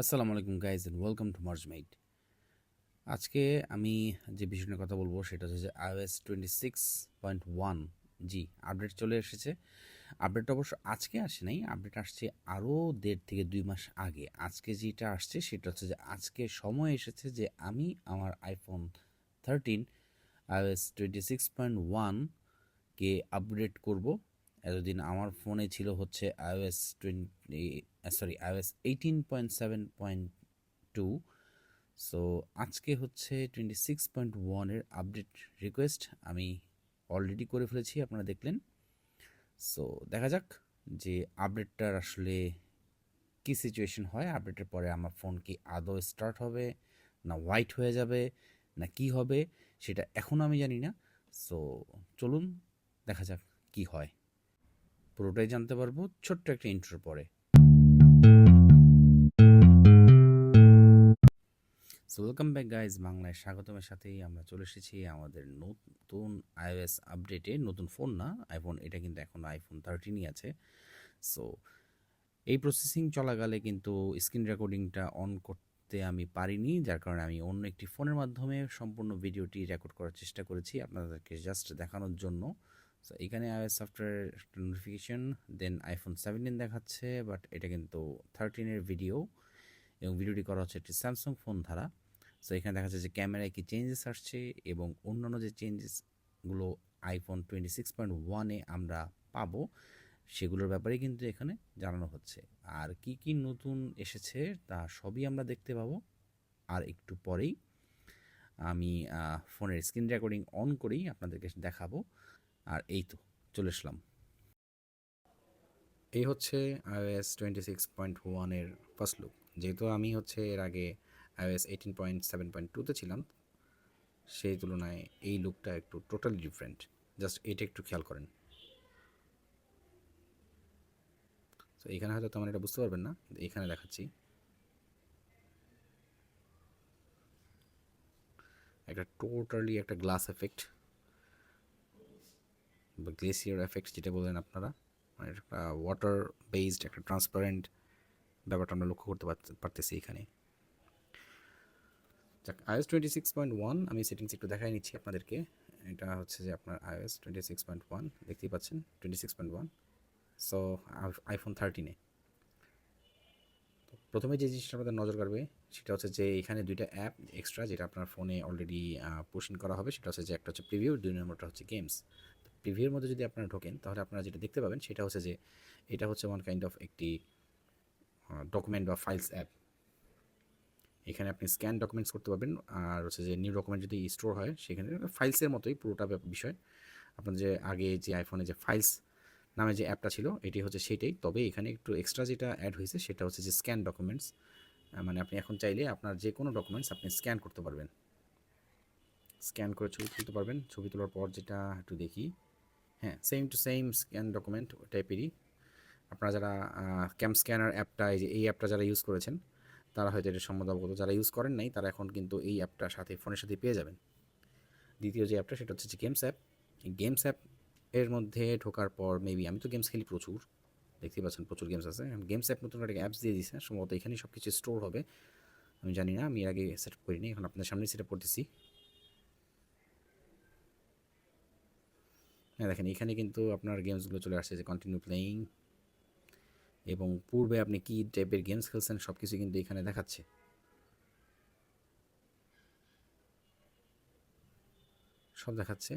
আসসালামু আলাইকুম guys and welcome to Marj Made আজকে আমি যে বিষয় নিয়ে কথা বলব সেটা হচ্ছে যে iOS twenty six point one জি আপডেট চলে এসেছে। আপডেট অবশ্য আজকে আসে নাই আপডেট আসছে আরও দেড় থেকে দুই মাস আগে। আজকে যেটা আসছে সেটা হচ্ছে যে আজকে সময় এসেছে যে আমি আমার iPhone thirteen iOS twenty six point ওয়ানকে আপগ্রেড করব। এতদিন আমার ফোনে ছিল হচ্ছে iOS twenty sorry iOS eighteen point seven point two so আজকে হচ্ছে টোয়েন্টি সিক্স পয়েন্ট ওয়ানের আপডেট রিকোয়েস্ট আমি অলরেডি করে ফেলেছি, আপনারা দেখলেন। সো দেখা যাক যে আপডেটটার আসলে কী সিচুয়েশন হয়। আপডেটের পরে আমার ফোন কি আদৌ স্টার্ট হবে, না হোয়াইট হয়ে যাবে, না কি হবে, সেটা এখন আমি জানি না। সো চলুন, দেখা যাক কি হয়। পুরোটাই জানতে পারব ছোট্ট একটা ইন্ট্রোর পরে। সো ওয়েলকাম ব্যাক গাইজ বাংলায় স্বাগতমের সাথেই আমরা চলে এসেছি আমাদের নতুন আইওএস আপডেটে নতুন ফোন না আইফোন এটা কিন্তু এখন আইফোন থার্টিনই আছে। সো এই প্রসেসিং চলাকালে কিন্তু স্ক্রিন রেকর্ডিংটা অন করতে আমি পারিনি, যার কারণে আমি অন্য একটি ফোনের মাধ্যমে সম্পূর্ণ ভিডিওটি রেকর্ড করার চেষ্টা করেছি আপনাদেরকে জাস্ট দেখানোর জন্য। সো এখানে iOS software notification then iPhone seventeen দেখাচ্ছে বাট এটা কিন্তু থার্টিনের ভিডিও এবং ভিডিওটি করা হচ্ছে একটি স্যামসাং ফোন ধারা সো এখানে দেখা যাচ্ছে যে ক্যামেরায় কি চেঞ্জেস আসছে, এবং অন্যান্য যে চেঞ্জেসগুলো আইফোন টোয়েন্টি সিক্স পয়েন্ট ওয়ানে আমরা পাবো, সেগুলোর ব্যাপারে কিন্তু এখানে জানানো হচ্ছে। আর কি কি নতুন এসেছে, তা সবই আমরা দেখতে পাবো। আর একটু পরেই আমি ফোনের স্ক্রিন রেকর্ডিং অন করেই আপনাদেরকে দেখাবো। আর এই তো, চলে আসলাম। এই হচ্ছে আইওএস টোয়েন্টি সিক্স পয়েন্ট ওয়ানের ফার্স্ট লুক যেহেতু আমি হচ্ছে এর আগে iOS eighteen point seven point টুতে ছিলাম, সেই তুলনায় এই লুকটা একটু টোটালি ডিফারেন্ট জাস্ট এটা একটু খেয়াল করেন। তো এখানে হয়তো তেমন এটা বুঝতে পারবেন না, এখানে দেখাচ্ছি। একটা টোটালি একটা গ্লাস এফেক্ট বা গ্লেসিয়ার এফেক্ট যেটা বলেন আপনারা মানে একটা ওয়াটার বেসড একটা ট্রান্সপারেন্ট ব্যাপারটা আমরা লক্ষ্য করতে পারতেছি এখানে। যাক iOS twenty six point one আমি সেটিংস একটু দেখাই নিচ্ছি আপনাদেরকে। এটা হচ্ছে যে আপনার iOS twenty six point one দেখতেই পাচ্ছেন twenty six point one so iPhone থার্টিনে প্রথমে যে জিনিসটা আপনাদের নজর কাড়বে, সেটা হচ্ছে যে এখানে দুইটা অ্যাপ এক্সট্রা যেটা আপনার ফোনে অলরেডি পোষণ করা হবে, সেটা হচ্ছে যে একটা হচ্ছে প্রিভিউ দুই নম্বরটা হচ্ছে গেমস প্রিভিউর মধ্যে যদি আপনারা ঢোকেন, তাহলে আপনারা যেটা দেখতে পাবেন সেটা হচ্ছে যে এটা হচ্ছে ওয়ান কাইন্ড অফ একটি ডকুমেন্ট বা ফাইলস অ্যাপ এখানে আপনি স্ক্যান ডকুমেন্টস করতে পারবেন, আর হচ্ছে যে নিউ ডকুমেন্ট যদি স্টোর হয়, সেখানে ফাইলসের মতোই পুরোটা বিষয়। আপনার যে আগে যে আইফোনে যে ফাইলস নামে যে অ্যাপটা ছিল, এটি হচ্ছে সেটাই। তবে এখানে একটু এক্সট্রা যেটা অ্যাড হয়েছে, সেটা হচ্ছে যে স্ক্যান ডকুমেন্টস মানে আপনি এখন চাইলে আপনার যে কোনো ডকুমেন্টস আপনি স্ক্যান করতে পারবেন। স্ক্যান করে ছবি তুলতে পারবেন। ছবি তোলার পর যেটা একটু দেখি। হ্যাঁ same to same scan document টাইপেরই আপনারা যারা ক্যাম স্ক্যানার অ্যাপটা, এই যে এই অ্যাপটা যারা ইউজ করেছেন, তারা হয়তো এটা সম্বন্ধে অবগত। যারা ইউজ করেন নাই, তারা এখন কিন্তু এই অ্যাপটার সাথে ফোনের সাথে পেয়ে যাবেন। দ্বিতীয় যে অ্যাপটা, সেটা হচ্ছে যে গেমস অ্যাপ গেমস অ্যাপ এর মধ্যে ঢোকার পর মেবি আমি তো গেমস খেলি প্রচুর, দেখতেই পাচ্ছেন প্রচুর গেমস আছে। গেমস অ্যাপ নতুন একটা অ্যাপস দিয়ে দিয়েছে সম্ভবত এখানেই সব কিছু স্টোর হবে। আমি জানি না, আমি এর আগে সেট করিনি, এখন আপনাদের সামনেই সেট করতেছি। হ্যাঁ দেখেন, এখানে কিন্তু আপনার গেমসগুলো চলে আসছে, যে কন্টিনিউ প্লেয়িং এবং পূর্বে আপনি কী টাইপের গেমস খেলছেন সব কিছু কিন্তু এখানে দেখাচ্ছে। সব দেখাচ্ছে।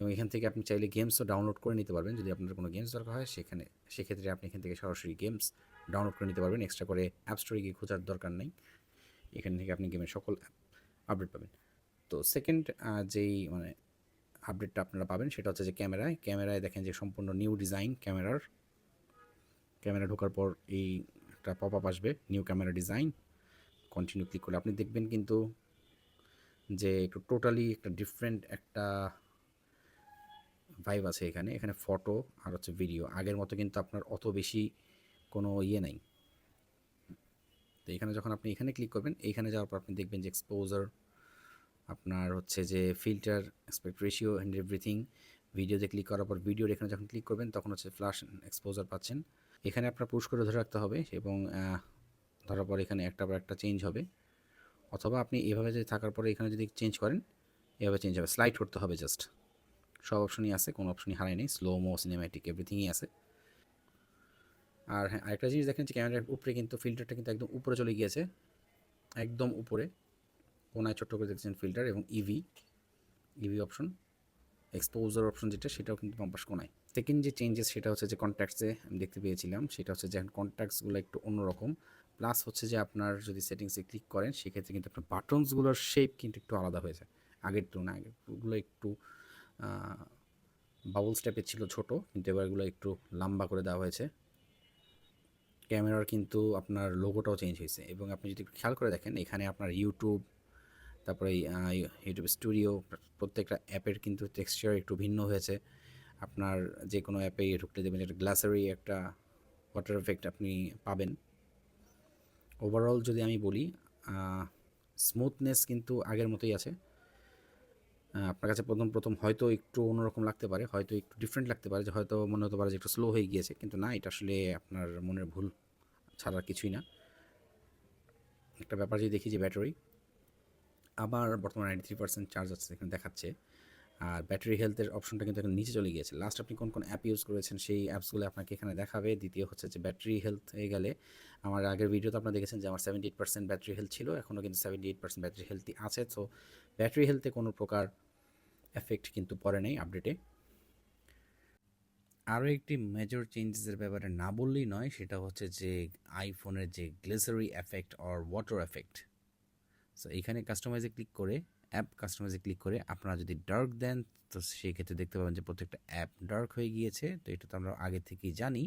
এবং এখান থেকে আপনি চাইলে গেমসও ডাউনলোড করে নিতে পারবেন, যদি আপনার কোনো গেমস দরকার হয়, সেখানে, সেক্ষেত্রে আপনি এখান থেকে সরাসরি গেমস ডাউনলোড করে নিতে পারবেন এক্সট্রা করে অ্যাপ স্টোরে গিয়ে খোঁজার দরকার নেই। এখান থেকে আপনি গেমের সকল আপডেট পাবেন। তো সেকেন্ড যেই মানে আপডেটটা আপনারা পাবেন। সেটা হচ্ছে যে ক্যামেরায় ক্যামেরায় দেখেন যে সম্পূর্ণ নিউ ডিজাইন ক্যামেরার। ক্যামেরা ঢোকার পর এই একটা পপ আপ আসবে new camera design continue click করলে আপনি দেখবেন কিন্তু যে একটু টোটালি একটা ডিফারেন্ট একটা ভাইব আছে এখানে। এখানে ফটো আর হচ্ছে ভিডিও আগের মতো কিন্তু আপনার অত বেশি কোনো ইয়ে নাই। তো এখানে যখন আপনি এখানে ক্লিক করবেন এইখানে যাওয়ার পর আপনি দেখবেন যে এক্সপোজার আপনার হচ্ছে যে filter aspect ratio and everything ভিডিওতে ক্লিক করার পর ভিডিওর এখানে যখন ক্লিক করবেন, তখন হচ্ছে ফ্ল্যাশ এক্সপোজার পাচ্ছেন। এখানে আপনার পুশ করে ধরে রাখতে হবে এবং ধরার পর এখানে একটা পর একটা চেঞ্জ হবে। অথবা আপনি এভাবে যদি থাকার পরে এখানে যদি চেঞ্জ করেন, এভাবে চেঞ্জ হবে। স্লাইড করতে হবে জাস্ট সব অপশনই আছে, কোনো অপশনই হারায় নেই। স্লো মো সিনেম্যাটিক এভরিথিংই আছে। আর হ্যাঁ আরেকটা জিনিস দেখেন যে ক্যামেরার উপরে কিন্তু ফিল্টারটা কিন্তু একদম উপরে চলে গিয়েছে। একদম উপরে। কোনায় ছোট্ট করে দেখছেন ফিল্টার এবং EV EV option exposure option যেটা, সেটাও কিন্তু বাম্পাস কোনায়। সেকেন্ড যে চেঞ্জেস সেটা হচ্ছে যে কন্ট্যাক্টসে আমি দেখতে পেয়েছিলাম, সেটা হচ্ছে যে এখন কন্ট্যাক্টসগুলো একটু অন্যরকম। প্লাস হচ্ছে যে আপনার যদি সেটিংসে ক্লিক করেন, সেক্ষেত্রে কিন্তু আপনার বাটনসগুলোর শেপ কিন্তু একটু আলাদা হয়ে যায়। আগের তুলনায় আগেরগুলো একটু বাবল স্টেপের ছিল ছোট, কিন্তু এবারগুলো একটু লম্বা করে দেওয়া হয়েছে। ক্যামেরার কিন্তু আপনার লোগোটাও চেঞ্জ হয়েছে এবং আপনি যদি খেয়াল করে দেখেন, এখানে আপনার ইউটিউব তারপরে ইউটিউব স্টুডিও প্রত্যেকটা অ্যাপের কিন্তু টেক্সচার একটু ভিন্ন হয়েছে। আপনার যে কোনো অ্যাপে ঢুকতে দেবেন একটা গ্লাসারি একটা ওয়াটার এফেক্ট আপনি পাবেন। ওভারঅল যদি আমি বলি স্মুথনেস কিন্তু আগের মতোই আছে। আপনার কাছে প্রথম প্রথম হয়তো একটু অন্যরকম লাগতে পারে, হয়তো একটু ডিফারেন্ট লাগতে পারে, যে হয়তো মনে হতে পারে যে একটু স্লো হয়ে গিয়েছে, কিন্তু না, এটা আসলে আপনার মনের ভুল ছাড়া কিছুই না। একটা ব্যাপার যদি দেখি যে ব্যাটারি আবার বর্তমানে নাইনটি থ্রি পার্সেন্ট চার্জ আছে এখানে দেখাচ্ছে। আর ব্যাটারি হেলথের অপশনটা কিন্তু এখন নিচে চলে গিয়েছে। লাস্ট আপনি কোন কোন অ্যাপ ইউজ করেছেন সেই অ্যাপসগুলো আপনাকে এখানে দেখাবে। দ্বিতীয় হচ্ছে যে ব্যাটারি হেলথ হয়ে গেলে আমার আগের ভিডিওতে আপনারা দেখেছেন যে আমার seventy eight percent battery health ছিল এখনও কিন্তু সেভেন্টি এইট পার্সেন্ট ব্যাটারি হেলথই আছে। সো ব্যাটারি হেলথে কোনো প্রকার এফেক্ট কিন্তু পড়ে নেই আপডেটে আরও একটি মেজর চেঞ্জেসের ব্যাপারে না বললেই নয়, সেটা হচ্ছে যে আইফোনের যে গ্লেসারি effect or water effect so এখানে কাস্টমাইজে ক্লিক করে অ্যাপ কাস্টমাইজে ক্লিক করে, আপনারা যদি ডার্ক দেন, তো সেই ক্ষেত্রে দেখতে পাবেন যে প্রত্যেকটা অ্যাপ ডার্ক হয়ে গিয়েছে। তো এটা তো আমরা আগে থেকেই জানি।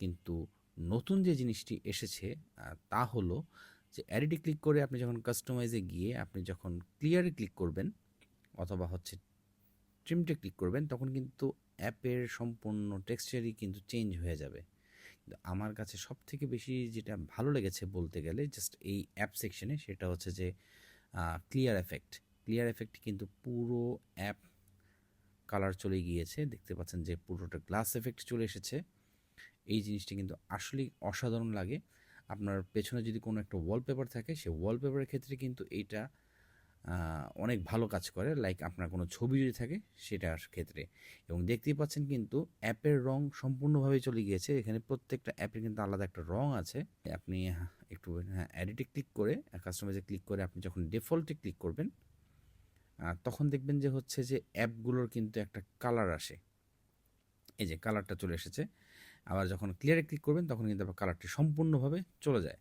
কিন্তু নতুন যে জিনিসটি এসেছে তা হলো যে অ্যাডিটে ক্লিক করে আপনি যখন কাস্টমাইজে গিয়ে আপনি যখন ক্লিয়ারে ক্লিক করবেন, অথবা হচ্ছে ট্রিমটে ক্লিক করবেন, তখন কিন্তু অ্যাপের সম্পূর্ণ টেক্সচারই কিন্তু চেঞ্জ হয়ে যাবে। আমার কাছে সব থেকে বেশি যেটা ভালো লেগেছে বলতে গেলে জাস্ট এই অ্যাপ সেকশনে সেটা হচ্ছে যে ক্লিয়ার এফেক্ট ক্লিয়ার এফেক্ট কিন্তু পুরো অ্যাপ কালার চলে গিয়েছে। দেখতে পাচ্ছেন যে পুরোটা গ্লাস এফেক্ট চলে এসেছে। এই জিনিসটি কিন্তু আসলেই অসাধারণ লাগে। আপনার পেছনে যদি কোনো একটা ওয়ালপেপার থাকে, সে ওয়ালপেপারের ক্ষেত্রে কিন্তু এইটা অনেক ভালো কাজ করে। লাইক আপনার কোনো ছবি যদি থাকে সেটার ক্ষেত্রে। এবং দেখতেই পাচ্ছেন কিন্তু অ্যাপের রং সম্পূর্ণভাবে চলে গিয়েছে। এখানে প্রত্যেকটা অ্যাপের কিন্তু আলাদা একটা রং আছে। আপনি হ্যাঁ, একটু হ্যাঁ অ্যাডিটে ক্লিক করে কাস্টমাইজে ক্লিক করে আপনি যখন ডিফল্টে ক্লিক করবেন তখন দেখবেন যে হচ্ছে যে অ্যাপগুলোর কিন্তু একটা কালার আসে। এই যে কালারটা চলে এসেছে। আবার যখন ক্লিয়ারে ক্লিক করবেন তখন কিন্তু আবার কালারটি সম্পূর্ণভাবে চলে যায়।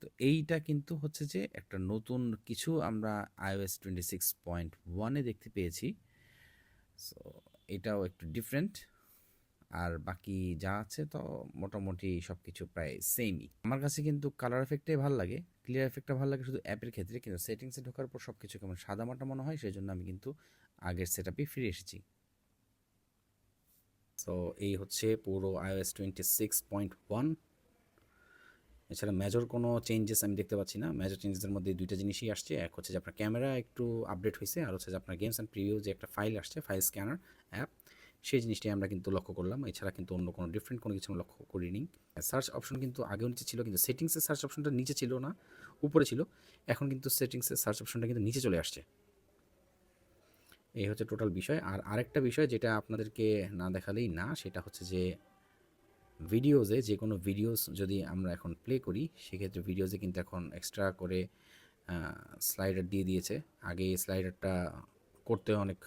তো এইটা কিন্তু হচ্ছে যে একটা নতুন কিছু আমরা আইওএস টোয়েন্টি সিক্স পয়েন্ট ওয়ানে দেখতে পেয়েছি। সো এটাও একটু ডিফারেন্ট আর বাকি যা আছে তো মোটামুটি সব কিছু প্রায় সেমই আমার কাছে কিন্তু কালার এফেক্টটাই ভালো লাগে। ক্লিয়ার এফেক্টটা ভালো লাগে শুধু অ্যাপের ক্ষেত্রে, কিন্তু সেটিংসে ঢোকার পর সব কিছু কেমন সাদামাটা মনে হয়, সেই জন্য আমি কিন্তু আগের সেট আপে ফিরে এসেছি। সো এই হচ্ছে পুরো iOS twenty six point one এছাড়া মেজর কোনো চেঞ্জেস আমি দেখতে পাচ্ছি না। মেজর চেঞ্জেসের মধ্যে দুইটা জিনিসই আসছে। এক হচ্ছে যে আপনার ক্যামেরা একটু আপডেট হয়েছে আর হচ্ছে যে আপনার গেমস অ্যান্ড প্রিভিউ যে একটা ফাইল আসছে ফাইল স্ক্যানার অ্যাপ সেই জিনিসটি আমরা কিন্তু লক্ষ্য করলাম। এছাড়া কিন্তু অন্য কোনো ডিফারেন্ট কোনো কিছু আমরা লক্ষ্য করিনি। সার্চ অপশন কিন্তু আগেও নিচে ছিল, কিন্তু সেটিংসের সার্চ অপশনটা নিচে ছিল না, উপরে ছিল। এখন কিন্তু সেটিংসের সার্চ অপশনটা কিন্তু নিচে চলে আসছে। এই হচ্ছে টোটাল বিষয়। আর আরেকটা বিষয় যেটা আপনাদেরকে না দেখালেই না, সেটা হচ্ছে যে ভিডিওজে যে কোনো ভিডিওস যদি আমরা এখন প্লে করি, সেক্ষেত্রে ভিডিওজে কিন্তু এখন এক্সট্রা করে স্লাইডার দিয়ে দিয়েছে। আগে স্লাইডারটা করতে অনেক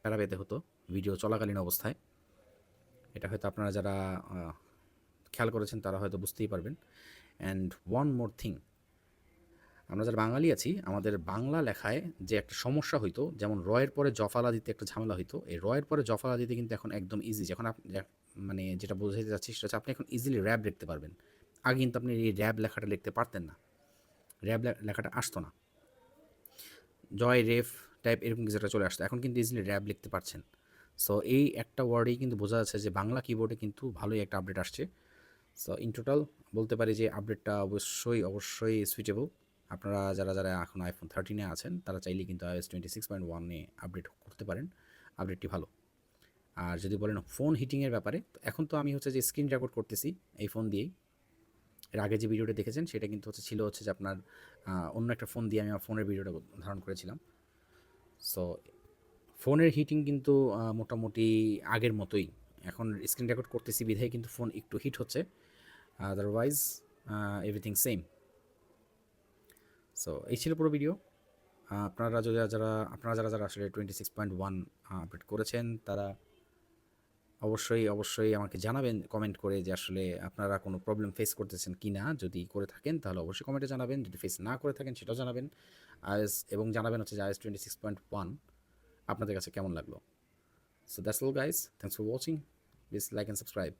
প্যারা পেতে হতো ভিডিও চলাকালীন অবস্থায়। এটা হয়তো আপনারা যারা খেয়াল করেছেন, তারা হয়তো বুঝতেই পারবেন। অ্যান্ড ওয়ান মোর থিং আমরা যারা বাঙালি আছি, আমাদের বাংলা লেখায় যে একটা সমস্যা হইতো, যেমন রয়ের পরে জফালা দিতে একটা ঝামেলা হইতো, এই রয়ের পরে জফালা দিতে কিন্তু এখন একদম ইজি যখন মানে যেটা বোঝাতে যাচ্ছি সেটা হচ্ছে আপনি এখন ইজিলি র্যাব লিখতে পারবেন। আগে কিন্তু আপনি এই র্যাব লেখাটা লিখতে পারতেন না। র্যাব লেখাটা আসতো না। জয়, রেফ টাইপ এরকম কিছু একটা চলে আসতো। এখন কিন্তু ইজিলি র্যাব লিখতে পারছেন। সো এই একটা ওয়ার্ডেই কিন্তু বোঝা যাচ্ছে যে বাংলা কিবোর্ডে কিন্তু ভালোই একটা আপডেট আসছে। সো ইন টোটাল বলতে পারি যে আপডেটটা অবশ্যই অবশ্যই সুইটেবল আপনারা যারা যারা এখন আইফোন থার্টিনে আছেন, তারা চাইলে কিন্তু আইএস টোয়েন্টি সিক্স পয়েন্ট ওয়ানে আপডেট করতে পারেন। আপডেটটি ভালো। আর যদি বলেন ফোন হিটিংয়ের ব্যাপারে এখন তো আমি হচ্ছে যে স্ক্রিন রেকর্ড করতেছি এই ফোন দিয়েই। এর আগে যে ভিডিওটা দেখেছেন, সেটা কিন্তু হচ্ছে ছিল হচ্ছে যে আপনার অন্য একটা ফোন দিয়ে আমি আমার ফোনের ভিডিওটা ধারণ করেছিলাম। সো ফোনের হিটিং কিন্তু মোটামুটি আগের মতোই। এখন স্ক্রিন রেকর্ড করতেছি বিধায় কিন্তু ফোন একটু হিট হচ্ছে। আদারওয়াইজ এভরিথিং সেম সো এই ছিল পুরো ভিডিও আপনারা যদি যারা, আপনারা যারা যারা আসলে twenty six point one update করেছেন, তারা অবশ্যই অবশ্যই আমাকে জানাবেন কমেন্ট করে যে আসলে আপনারা কোনো প্রবলেম ফেস করতেছেন কি না যদি করে থাকেন, তাহলে অবশ্যই কমেন্টে জানাবেন, যদি ফেস না করে থাকেন সেটাও জানাবেন। আইএস, এবং জানাবেন হচ্ছে যে iOS twenty six point one আপনাদের কাছে কেমন লাগল? So that's all guys thanks for watching please like and subscribe